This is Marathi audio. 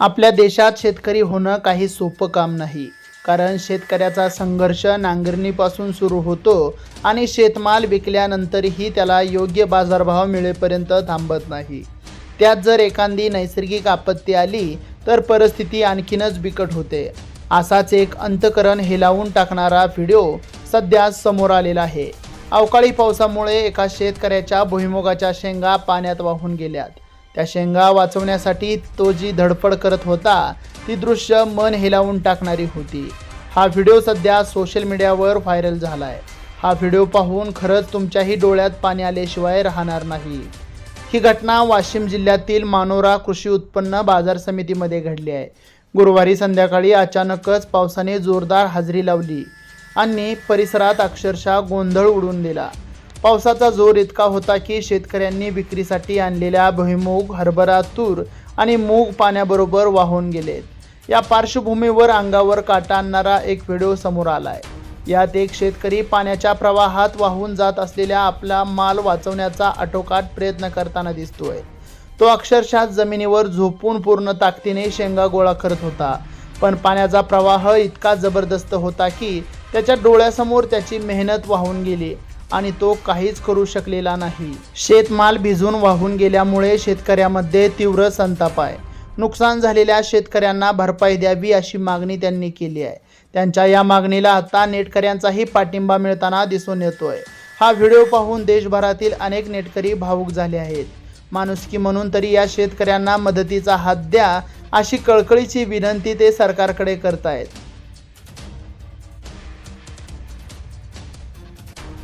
आपल्या देशात शेतकरी होणं काही सोपं काम नाही. कारण शेतकऱ्याचा संघर्ष नांगरणीपासून सुरू होतो आणि शेतमाल विकल्यानंतरही त्याला योग्य बाजारभाव मिळेपर्यंत थांबत नाही. त्यात जर एखादी नैसर्गिक आपत्ती आली तर परिस्थिती आणखीनच बिकट होते. असाच एक अंतकरण हेलावून टाकणारा व्हिडिओ सध्या समोर आलेला आहे. अवकाळी पावसामुळे एका शेतकऱ्याच्या भुईमुगाच्या शेंगा पाण्यात वाहून गेल्यात. त्या शेंगा वाचवण्यासाठी तो जी धडपड करत होता ती दृश्य मन हेलावून टाकणारी होती. हा व्हिडिओ सध्या सोशल मीडियावर व्हायरल झाला आहे हा व्हिडिओ पाहून खरंच तुमच्याही डोळ्यात पाणी आल्याशिवाय राहणार नाही. ही घटना वाशिम जिल्ह्यातील मानोरा कृषी उत्पन्न बाजार समितीमध्ये घडली आहे. गुरुवारी संध्याकाळी अचानकच पावसाने जोरदार हजेरी लावली आणि परिसरात अक्षरशः गोंधळ उडून दिला. पावसाचा जोर इतका होता की शेतकऱ्यांनी विक्रीसाठी आणलेल्या भुईमूग हरभरा तूर आणि मूग पाण्याबरोबर वाहून गेलेत. या पार्श्वभूमीवर अंगावर काटा आणणारा एक व्हिडिओ समोर आलाय. यात एक शेतकरी पाण्याच्या प्रवाहात वाहून जात असलेल्या आपला माल वाचवण्याचा आटोकाट प्रयत्न करताना दिसतोय. तो अक्षरशः जमिनीवर झोपून पूर्ण ताकदीने शेंगा गोळा करत होता. पण पाण्याचा प्रवाह इतका जबरदस्त होता की त्याच्या डोळ्यासमोर त्याची मेहनत वाहून गेली. आणि तो काहीच करू शकलेला नाही. शेतमाल भिजून वाहून गेल्यामुळे शेतकऱ्यामध्ये तीव्र संताप आहे. नुकसान झालेल्या शेतकऱ्यांना भरपाई द्यावी अशी मागणी त्यांनी केली आहे. त्यांच्या या मागणीला आता नेटकऱ्यांचाही पाठिंबा मिळताना दिसून येतोय. हा व्हिडिओ पाहून देशभरातील अनेक नेटकरी भावूक झाले आहेत. माणुसकी म्हणून तरी या शेतकऱ्यांना मदतीचा हात द्या अशी कळकळीची विनंती ते सरकारकडे करतायत.